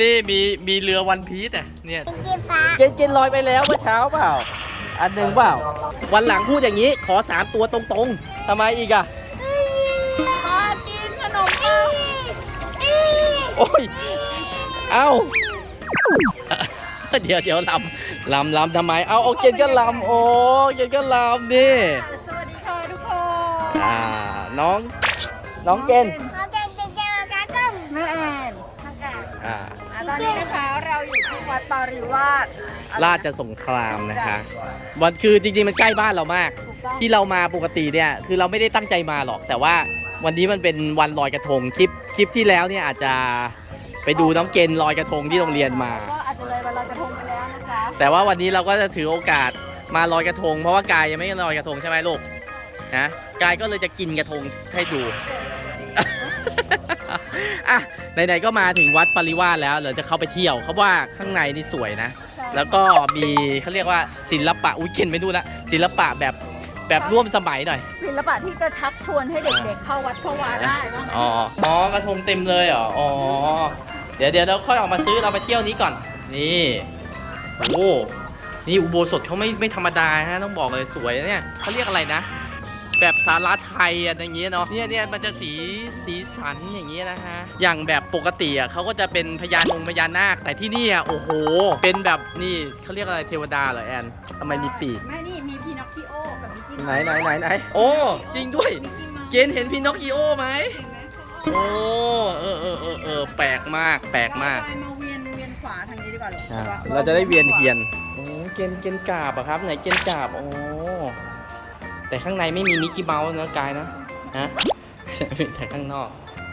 นี่มีมีเรือวันพีซอะเนี่ยเจ๊ฟ้าเจนเจนลอยไปแล้วเมื่อเช้าเปล่า อันหนึ่งเปล่า วันหลังพูดอย่างนี้ขอสามตัวตรงๆทำไมอีกอะขอกินขนมปังโอ้ย เอ้า เดี๋ยวเดี๋ยวลำลำลำทำไม เอาเอาเกณฑ์ก็ลำโอ้เกณฑ์ก็ลำนี่สวัสดีค่ะทุกคนอ่าน้องน้องเกณฑ์น้องเจนเจน วัดปาริวาสราชสงครามนะคะวันคือจริงๆมันใกล้บ้านเรามากถูกต้องที่เรามาปกติเนี่ยคือเราไม่ได้ตั้งใจมาหรอก แต่ว่าวันนี้มันเป็นวันลอยกระทงคลิปคลิปที่แล้วเนี่ยอาจจะไปดูน้องเกณฑ์ลอยกระทงที่โรงเรียนมาก็อาจจะเลยวันลอยกระทงไปแล้วนะคะแต่ว่าวันนี้เราก็จะถือโอกาสมาลอยกระทง เพราะว่ากายยังไม่ลอยกระทงใช่ไหมลูกนะกายก็เลยจะกินกระทงให้ดู อะไหนๆก็มาถึงวัดปริวาสแล้วเดี๋ยวจะเข้าไปเที่ยวเขาว่าข้างในนี่สวยนะ แล้วก็มีเขาเรียกว่าศิลปะอุ้ยเขียนไม่ดูละศิลปะแบบแบบร่วมสมัยหน่อย ศิลปะที่จะชักชวนให้เด็กๆ เข้าวัดเข้าวาได้ว่างั้นอ๋ออ๋อกระทงเต็มเลยเหรออ๋อเดี๋ยวเดี๋ยวเราค่อยออกมาซื้อเราไปเที่ยวนี้ก่อน นี่โอ้โหนี่อุโบสถเขาไม่ไม่ธรรมดาฮะต้องบอกเลยสวยนะเนี่ยเขาเรียกอะไรนะ แบบสาราไทยอะอย่างเงี้ยเนาะเนี่ยเนี่ยมันจะสีสีสันอย่างเงี้ยนะฮะอย่างแบบปกติอะเขาก็จะเป็นพญานงพญานาคแต่ที่นี่อะโอ้โห เป็นแบบนี่เขาเรียกอะไรเทวดาเหรอแอนทำไมมีปีกแม่นี่มีพีนอคคิโอกับมิกกี้ไหนไหนไหนไหนโอ้จริงด้วยมิกกี้เมาส์เกณฑ์เห็นพีนอคกิโอไหมเห็นไหมโอ้เออเออเออเออแปลกมากแปลกมากเรมาเวียนเวียนขวาทางนี้ดีกว่าหรออะเราจะได้เวียนเทียนโอ้เกณฑ์เกณฑ์กาบอะครับไหนเกณฑ์กาบโอ้ แต่ข้างในไม่มีมิกกี้เมาส์นะกายนะฮะแต่ข้างนอก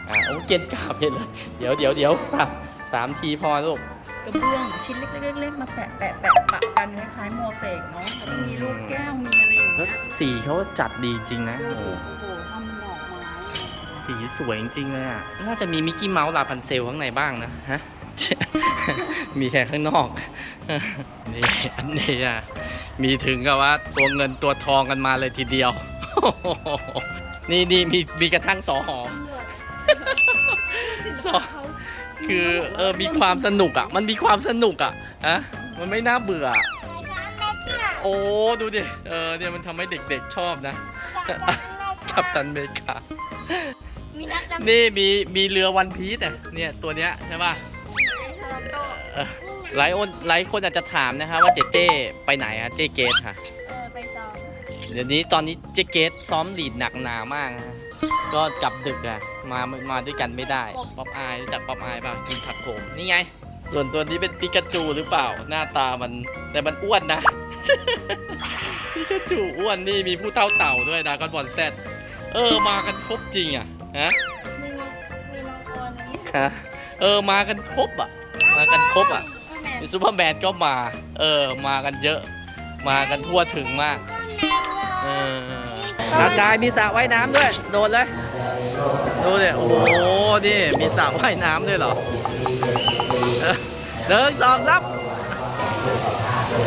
อ่าโอ้เกณฑ์กาบเลยเลยเดี๋ยวเดี๋ยวเดี๋ยวสามสามทีพอลูกกระเบื้องชิ้นเล็กๆๆมาแปะแปะแปะปะกันคล้ายๆโมเสกเนาะแล้วก็มีลูกแก้วมีอะไรอย่างแล้วเงี้ยสีเขาจัดดีจริงนะโอ้โอ้โหทำดอกไม้ สีสวยจริงๆเลยอะน่าจะมีมิกกี้เมาส์ลาพันเซลข้างในบ้างนะฮะ มีแค่ข้างนอก นี่อันนี้อะ มีถึงกับว่าตัวเงินตัวทองกันมาเลยทีเดียว นี่นี่มีมีกระทั่งสอหอสอคือเออมีความสนุกอะ มันมีความสนุกอะฮะมันไม่น่าเบื่อ โอ้ดูดิ เออเนี่ยมันทำให้เด็กๆชอบนะกัปตันเมกามีนักดำนี่มีมีเรือวันพีซอะเนี่ยตัวเนี้ยใช่ป่ะโซโต้เออ หลายคนหลายคนอาจจะถามนะคะว่าเจเจไปไหนฮะเจเกตค่ะ เออไปซ้อมเดี๋ยวนี้ตอนนี้เจเกตซ้อมลีดหนักหนามากนะฮะก็กลับดึกอะมามาด้วยกันไม่ได้ป๊อปอายรู้จักป๊อปอายป่ะกินผักโขมนี่ไง ส่วนตัวนี้เป็นปิกาจูหรือเปล่า หน้าตามันแต่มันอ้วนนะ ปิกาจูอ้วนนี่มีผู้เท่าเต่าด้วยดากอนบอลแซดเออมากันครบจริงอะฮะมีมังมีมังกรอันนี้ฮะเออมากันครบอะ มากันครบอะแมนมีซูเปอร์แมนก็มา เออ มากันเยอะ มากันทั่วถึงมาก เอออากายมีสระว่ายน้ำด้วย โดดเลย ดูดิโอ้โห นี่ มีสระว่ายน้ำด้วยเหรอเออเดินสองซับ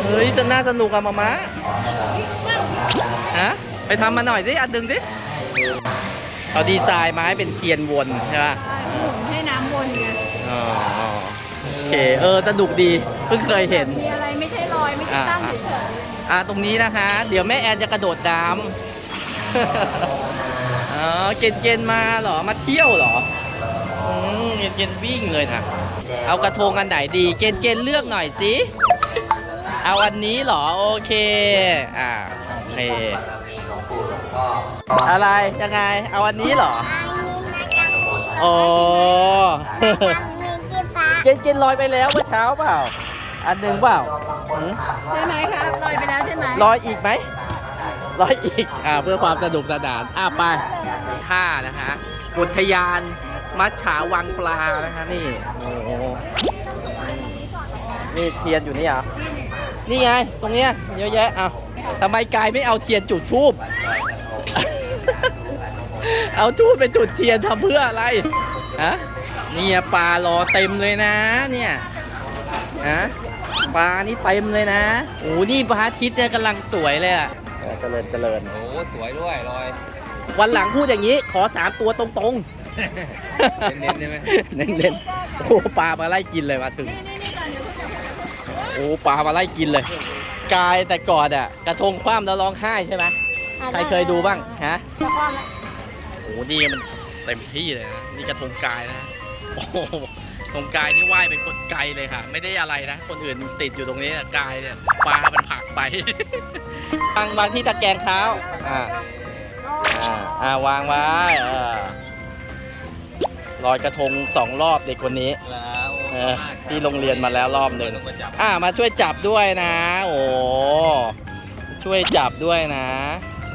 เฮ้ยจะน่าสนุกอะมามาฮะ ไปทำมาหน่อยสิอันดึงสิเขาดีไซน์มาให้เป็นเทียนวนใช่ป่ะหมุนให้น้ำวนไงอ๋ออ๋อโอ เค เออสนุกดี เพิ่งเคยเห็น มีอะไรไม่ใช่ลอยไม่ใช่ตั้งเฉยอ่าตรงนี้นะคะ เดี๋ยวแม่แอนจะกระโดดน้ำอ๋อ เกณฑ์เกณฑ์มาเหรอ มาเที่ยวเหรอ อืม เกณฑ์เกณฑ์วิ่งเลยนะ เอากระทงอันไหนดี เกณฑ์เกณฑ์เลือกหน่อยสิ เอาอันนี้เหรอ โอเค อ่าโอเคอะไร ยังไง เอาอันนี้เหรอ อ๋อ เกณฑ์เกณฑ์ลอยไปแล้วเมื่อเช้าเปล่า อันหนึ่งเปล่าหืมๆใช่ไหมครับลอยไปแล้วใช่ไหมร้อยอีกไหมร้อยอีกอ่าเพื่อความสนุกสนานอ่าไปท่านะคะอุทยานมัจฉาวังปลานะคะนี่โอ้โหนี่เทียนอยู่นี่เหรอนี่ไง ตรงเนี้ยเยอะแยะเอาทำไมกายไม่เอาเทียนจุดทูบเอาทูบไปจุดเทียนทำเพื่ออะไรฮะ เนี่ยปลารอเต็มเลยนะ เนี่ยฮะปลานี่เต็มเลยนะโอ้นี่พระอาทิตย์เนี่ยกำลังสวยเลยอะเจริญเจริญโอ้สวยด้วยลอยวันหลังพูดอย่างนี้ขอสามตัวตรงเน้นๆใช่ไหมเน้นๆโอ้ปลามาไล่กินเลยมาถึงโอ้ปลามาไล่กินเลย กายแต่ก่อนอะ กระทงคว่ำแล้วร้องไห้ใช่ไหมใครเคยดูบ้างฮะจะว่าไหมโอ้นี่มันเต็มที่เลยนะนี่กระทงกายนะ โอ้โหตรงกายนี่ว่ายไปคนไกลเลยค่ะ ไม่ได้อะไรนะ คนอื่นติดอยู่ตรงนี้นะกายเนี่ยปลามันผลักไป วางวางที่ตะแกรงเท้าอ่าอ่าอ่าวางไว้เออลอยกระทงสองรอบเด็กคนนี้ แล้วเออที่โรงเรียนมาแล้วรอบหนึ่งอ่ามาช่วยจับด้วยนะ โอ้ช่วยจับด้วยนะ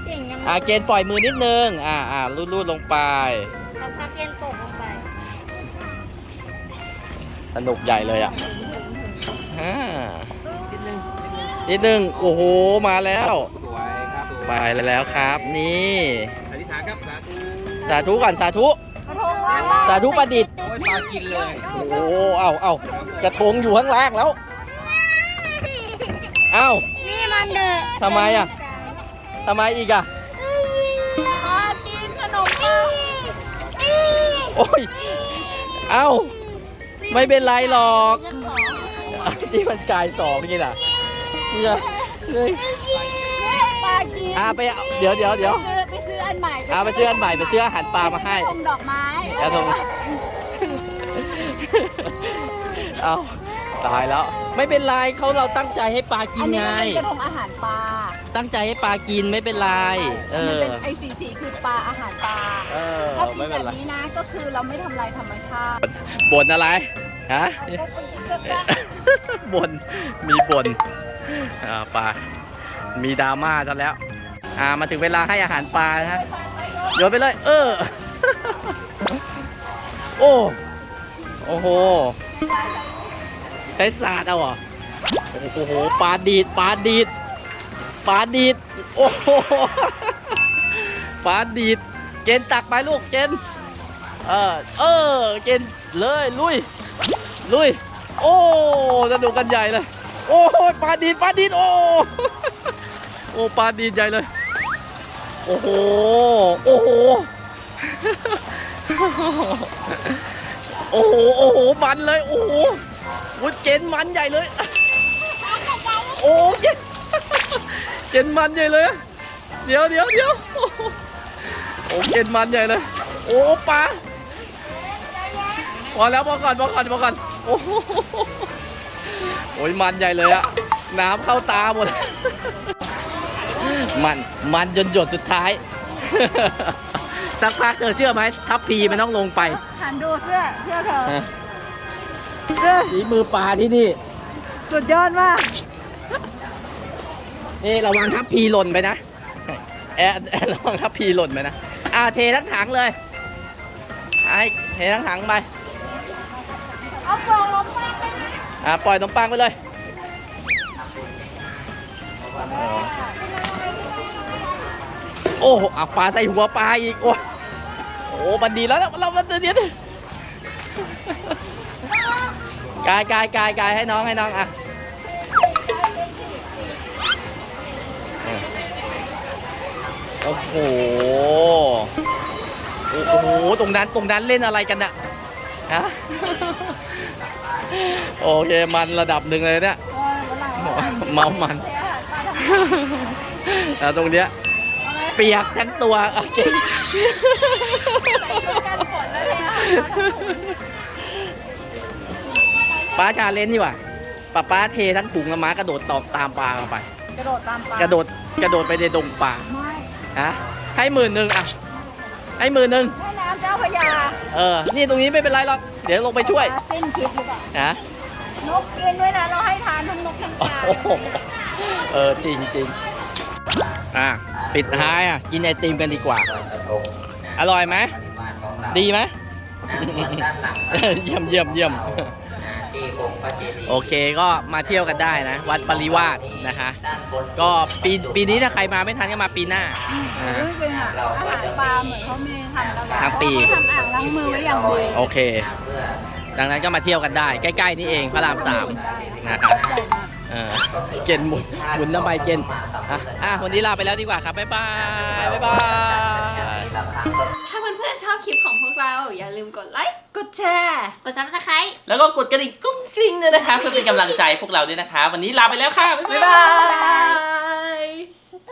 เก่งยังอ่าเกณฑ์ปล่อยมือนิดนึงอ่าอ่าลูดๆลงไปเราพักเกณฑ์ตกลงไป สนุกใหญ่เลยอะอ่านิดนึงโอ้โห มาแล้ว สวยครับไปแล้วครับ นี่ อธิษฐานครับสาธุสาธุก่อนสาธุกระทงว่างสาธุประดิษฐ์ โอ้ยปลากินเลยโอ้โหเอาเอากระทงอยู่ข้างล่างแล้ว เอ้า นี่มันเดือดทำไมอะทำไมอีกอะปลากินขนมปังโอ้ย เอ้า ไม่เป็นไรหรอกที่มันกายสองนี่น่ะเนี่ยเลยไม่ให้ปลากินอ่าไปเอาเดี๋ยวเดี๋ยวเดี๋ยวซื้อไปซื้ออันใหม่อ่าไปซื้ออันใหม่ไปซื้ออาหารปลามาให้กระทงดอกไม้กระทงเอา ตายแล้ว ไม่เป็นไรเขาเราตั้งใจให้ปลากิอันนนี้ไง มันเป็นกระทงอาหารปลาตั้งใจให้ปลากินไม่เป็นไรเอมันอ เป็นไอสีสีคือปลาอาหารปลาเออถ้าปีไม่แบเป็นบไรนี้นะก็คือเราไม่ทำลายธรรมชาติบ่นอะไรฮะเอาก็เป็นก็ได้บ่นมีบ่นอ่าปลา มีดราม่าซะแล้ว อ่ามาถึงเวลาให้อาหารปลานะฮะโยนไปเลย เออ โอ้ โอ้โหใช้ศาสตร์เอาเหรอโอ้โหปลาดีดปลาดีดปลาดีดโอ้โหปลาดีดเกณฑ์ตักไปลูกเกณฑ์เออเออเกณฑ์เลยลุยลุยโอ้สนุกกันใหญ่เลยโอ้ยปลาดีดปลาดีดโอ้โอ้ปลาดีดใหญ่เลยโอ้โหโอ้โหโอ้โหโอ้โหมันเลยโอ้โห วุ้ยเจนมันใหญ่เลย โอ้เจนเจนมันใหญ่เลย เดี๋ยวเดี๋ยวเดี๋ยวโอ้โหโอ้เจนมันใหญ่เลย โอ้ปลาพอแล้วพอก่อนพอก่อนพอก่อนโอ้โหโอ้ยมันใหญ่เลยอะน้ำเข้าตาหมด มันมันจนหยดสุดท้าย สักพักเธอเชื่อไหมทัพพีมันต้องลงไปหันดูเสื้อเสื้อเธอฮะ เสื้อฝีมือปลาที่นี่ สุดยอดมาก นี่ระวังทัพพีหล่นไปนะแอะแอะระวังทัพพีหล่นไปนะ อ่าเททั้งถังเลยให้เททั้งถังไป เอากล่องลงมาไปนะอ่าปล่อยขนมปังไปเลย โอ้โหอะปลาใส่หัวปลาอีก โอ้โอ้มันดีแล้วนะเรามันเดี๋ยวดิ กายกายกายกายให้น้องให้น้องอะโอ้โหโอ้โหตรงนั้นตรงนั้นเล่นอะไรกันอะฮะโอเคมันระดับหนึ่งเลยเนี่ยโอ้ยวันหลังเราเมามันเทอาหารปลาทำแล้วตรงเนี้ยเปียกทั้งตัวโอเค ปลาทำป้าชาเลนจ์ดีกว่าป้าป้าเททั้งถุงแล้วม้ากระโดดตอบตามปลาเข้าไป กระโดดตามปลากระโดดกระโดดไปในดงปลาไม่ฮะให้หมื่นหนึ่งอะให้หมื่นหนึ่งแม่น้ำเจ้าพระยาเออ นี่ตรงนี้ไม่เป็นไรหรอก เดี๋ยวลงไปช่วยปลาสิ้นคิดหรือเปล่านะนกกินด้วยนะเราให้ทานทั้งนกทั้งปโอ้ลาโหเออจริงจริงอะปิดท้ายอะกินไอติมกันดีกว่า อร่อยไหมดีไหมเยี่ยมเยี่ยมเยี่ยม โอเคก็มาเที่ยวกันได้นะ วัดปริวาสนะคะก็ปีปีนี้ถ้าใครมาไม่ทันก็มาปีหน้าเออ่าอเป็นอาหารปลาเหมือนเขามีทำตลอดทั้งปี เขาทำอ่างล้างมือไว้อย่างดีโอเคดังนั้นก็มาเที่ยวกันได้ ใกล้ๆนี่เองพระรามสามนะครับใหญ่มากเออเกณฑ์หมุนหมุนทำไมเกณฑ์อะอะวันนี้ลาไปแล้วดีกว่าครับ บ๊ายบาย บ๊ายบายถ้าเพื่อนๆชอบคลิปของพวก เรา อย่าลืมกดไลค์ กดแชร์ กดซับสไครต์แล้วก็กดกระดิ่งกุ้งกริ้งด้วยนะคะ เพื่อเป็นกำลังใจพวกเราด้วยนะคะ วันนี้ลาไปแล้วค่ะ บ๊ายบ๊ายบาบาย ย